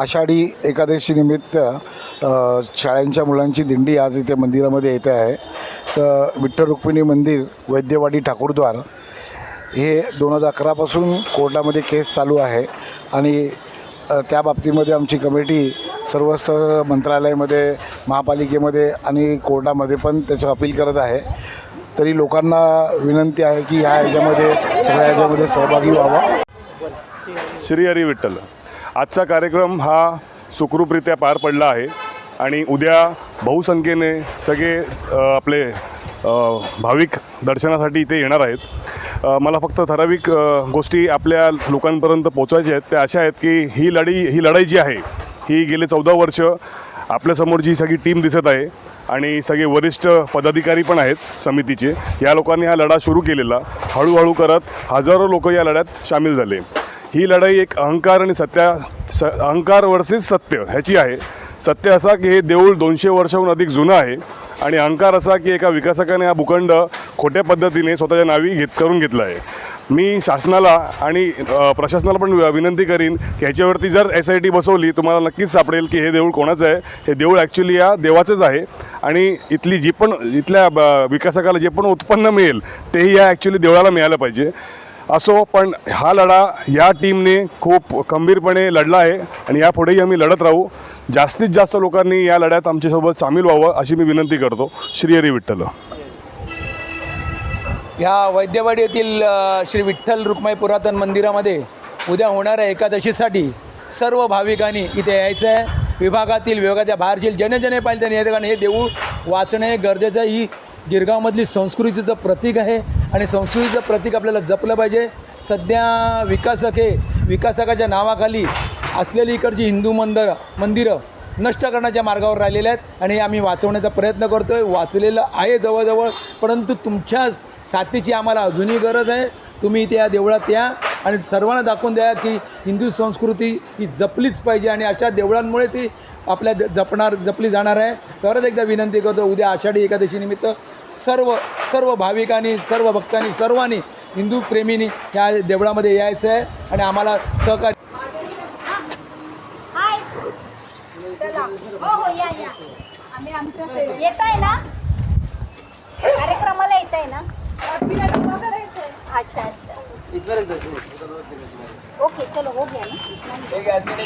आषाढी एकादशीनिमित्त शाळांच्या मुलांची दिंडी आज इथे मंदिरामध्ये येते आहे. तर विठ्ठल रुक्मिणी मंदिर वैद्यवाडी ठाकूरद्वार हे दोन हजार अकरापासून कोर्टामध्ये केस चालू आहे आणि त्या बाबतीमध्ये आमची कमिटी सर्व मंत्रालयामध्ये महापालिकेमध्ये आणि कोर्टामध्ये पण त्याचं अपील करत आहे. तरी लोकांना विनंती आहे की ह्या ह्याच्यामध्ये सगळ्या ह्याच्यामध्ये सहभागी व्हावा. श्री हरी विठ्ठल. आजचा कार्यक्रम हा सुखरूपरित्या पार पडला आहे आणि उद्या बहुसंख्येने सगळे आपले भाविक दर्शनासाठी इथे येणार आहेत. मला फक्त ठराविक गोष्टी आपल्या लोकांपर्यंत पोचवायच्या आहेत. त्या अशा आहेत की ही लढाई ही लढाई जी आहे ही गेले चौदा वर्ष आपल्यासमोर जी सगळी टीम दिसत आहे आणि सगळे वरिष्ठ पदाधिकारी पण आहेत समितीचे या लोकांनी हा लढा सुरू केलेला. हळूहळू करत हजारो लोक या लढ्यात सामील झाले. ही लढाई एक अहंकार आणि सत्या स अहंकार वर्सेस सत्य ह्याची आहे. सत्य असा की हे देऊळ दोनशे वर्षाहून अधिक जुनं आहे आणि अहंकार असा की एका विकासकाने हा भूखंड खोट्या पद्धतीने स्वतःच्या नावी घेत करून घेतला आहे. मी शासनाला आणि प्रशासनाला पण विनंती करीन की ह्याच्यावरती जर एस आय टी बसवली तुम्हाला नक्कीच सापडेल की हे देऊळ कोणाचं आहे. हे देऊळ ॲक्च्युली या देवाचंच आहे आणि इथली जी पण इथल्या ब- विकासकाला जे पण उत्पन्न मिळेल तेही या ॲक्च्युली देवळाला मिळालं पाहिजे. असो पण हा लढा या टीमने खूप खंबीरपणे लढला आहे आणि यापुढेही आम्ही लढत राहू. जास्तीत जास्त लोकांनी या लढ्यात आमच्यासोबत सामील व्हावं अशी मी विनंती करतो. श्री हरी विठ्ठल. ह्या वैद्यवाडी येथील श्री विठ्ठल रुक्माई पुरातन मंदिरामध्ये उद्या होणाऱ्या एकादशीसाठी सर्व भाविकांनी इथे यायचं आहे विभागातील विभागाच्या बाहेरची जने जने पाहिजे त्यांनी या ठिकाणी हे देऊळ वाचणे गरजेचं ही गिरगावमधली संस्कृतीचं प्रतीक आहे आणि संस्कृतीचं प्रतीक आपल्याला जपलं पाहिजे. सध्या विकासक हे विकासकाच्या नावाखाली असलेली इकडची हिंदू मंदिरं मंदिरं नष्ट करण्याच्या मार्गावर राहिलेले आहेत आणि आम्ही वाचवण्याचा प्रयत्न करतो आहे वाचलेलं आहे जवळजवळ परंतु तुमच्या साथीची आम्हाला अजूनही गरज आहे. तुम्ही इथे या देवळात या आणि सर्वांना दाखवून द्या की हिंदू संस्कृती ही जपलीच पाहिजे आणि अशा देवळांमुळेच ही आपल्या जपणार जपली जाणार आहे. परत एकदा विनंती करतो उद्या आषाढी एकादशीनिमित्त सर्व सर्व भाविकांनी सर्व भक्तांनी सर्वांनी हिंदू प्रेमींनी या देवळामध्ये यायचं आहे आणि आम्हाला सहकार्य हाय. चला. हो हो या या. आम्ही आमच्या येत आहे ना? कार्यक्रमाला येत आहे ना अच्छा अच्छा. ओके चलो हो गया ना.